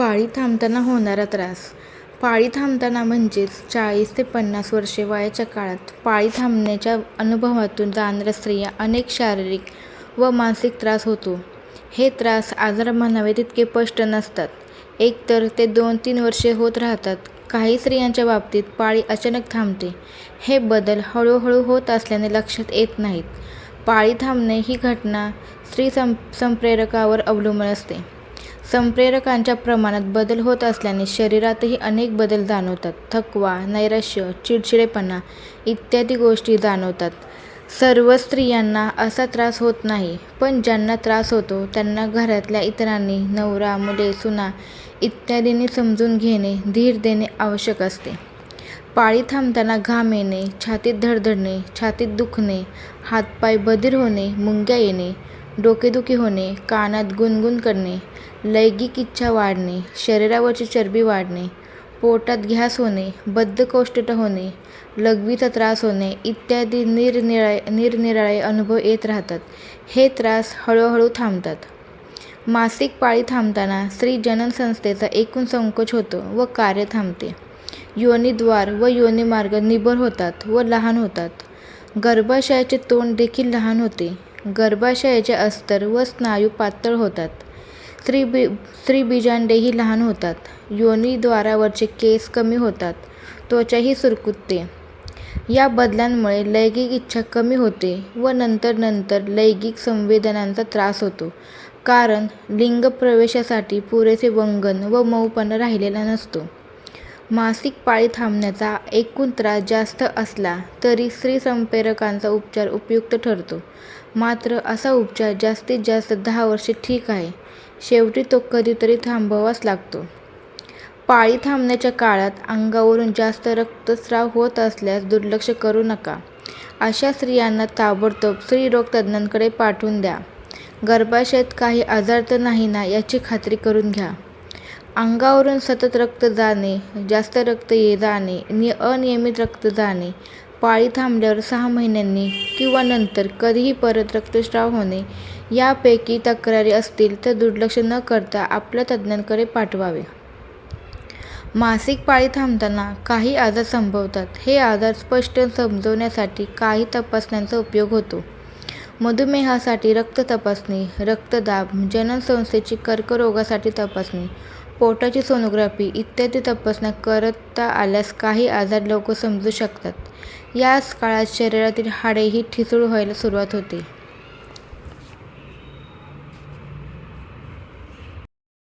पाळी थांबताना होणारा त्रास पाळी थांबताना म्हणजेच चाळीस ते पन्नास वर्षे वयाच्या काळात पाळी थांबण्याच्या अनुभवातून जाणाऱ्या स्त्रिया अनेक शारीरिक व मानसिक त्रास होतो. हे त्रास आजार म्हणावे तितके स्पष्ट नसतात. एकतर ते दोन तीन वर्षे होत राहतात. काही स्त्रियांच्या बाबतीत पाळी अचानक थांबते. हे बदल हळूहळू होत असल्याने लक्षात येत नाहीत. पाळी थांबणे ही घटना स्त्री सं संप्रेरकावर अवलंबून असते. संप्रेरकांच्या प्रमाणात बदल होत असल्याने शरीरातही अनेक बदल जाणवतात. थकवा, नैराश्य, चिडचिडेपणा इत्यादी गोष्टी जाणवतात. सर्व स्त्रियांना असा त्रास होत नाही. पण ज्यांना त्रास होतो त्यांना घरातल्या इतरांनी, नवरा, मुले, सुना इत्यादींनी समजून घेणे, धीर देणे आवश्यक असते. पाळी थांबताना घाम येणे, छातीत धडधडणे, छातीत दुखणे, हातपाय बधीर होणे, मुंग्या येणे, डोकेदुखी होणे, कानात गुणगुण करणे, लैंगिक इच्छा वाढणे, शरीरावरची चरबी वाढणे, पोटात घ्यास होणे, बद्धकोष्ठता होणे, लघवीचा त्रास होणे इत्यादी निरनिराळे अनुभव येत राहतात. हे त्रास हळूहळू थांबतात. मासिक पाळी थांबताना स्त्री जननसंस्थेचा एकूण संकोच होतो व कार्य थांबते. योनिद्वार व योनिमार्ग निबर होतात व लहान होतात. गर्भाशयाचे तोंड देखील लहान होते. गर्भाशयाचे अस्तर व स्नायू पातळ होतात. स्त्रीबीजांडेही लहान होतात. योनीद्वारावरचे केस कमी होतात. त्वचाही सुरकुतते. या बदलांमुळे लैंगिक इच्छा कमी होते व नंतर नंतर लैंगिक संवेदनांचा त्रास होतो. कारण लिंग प्रवेशासाठी पुरेसे वंगण व मऊपणा राहिलेला नसतो. मासिक पाळी थांबण्याचा एकूण त्रास जास्त असला तरी स्त्रीसंप्रेरकांचा उपचार उपयुक्त ठरतो. मात्र असा उपचार जास्तीत जास्त दहा वर्षे ठीक आहे. शेवटी तो कधीतरी थांबवावाच लागतो. पाळी थांबण्याच्या काळात अंगावरून जास्त रक्तस्राव होत असल्यास दुर्लक्ष करू नका. अशा स्त्रियांना ताबडतोब स्त्रीरोग तज्ज्ञांकडे पाठवून द्या. गर्भाशयात काही आजार तर नाही ना याची खात्री करून घ्या. अंगावरून सतत रक्त जाणे, जास्त रक्त ये जाणे, नि अनियमित रक्त जाणे, पाळी थांबल्यावर सहा महिन्यांनी किंवा नंतर कधीही परत रक्तस्राव होणे यापैकी तक्रारी असतील तर दुर्लक्ष न करता आपल्या तज्ज्ञांकडे पाठवावे. मासिक पाळी थांबताना काही आजार संभवतात. हे आजार स्पष्ट समजवण्यासाठी काही तपासण्यांचा उपयोग होतो. मधुमेहासाठी रक्त तपासणी, रक्तदाब, जननसंस्थेची कर्करोगासाठी तपासणी, पोटाची सोनोग्राफी इत्यादी तपासण्या करता आल्यास काही आजार लवकर समजू शकतात. याच काळात शरीरातील हाडेही ठिसूळ व्हायला सुरुवात होते.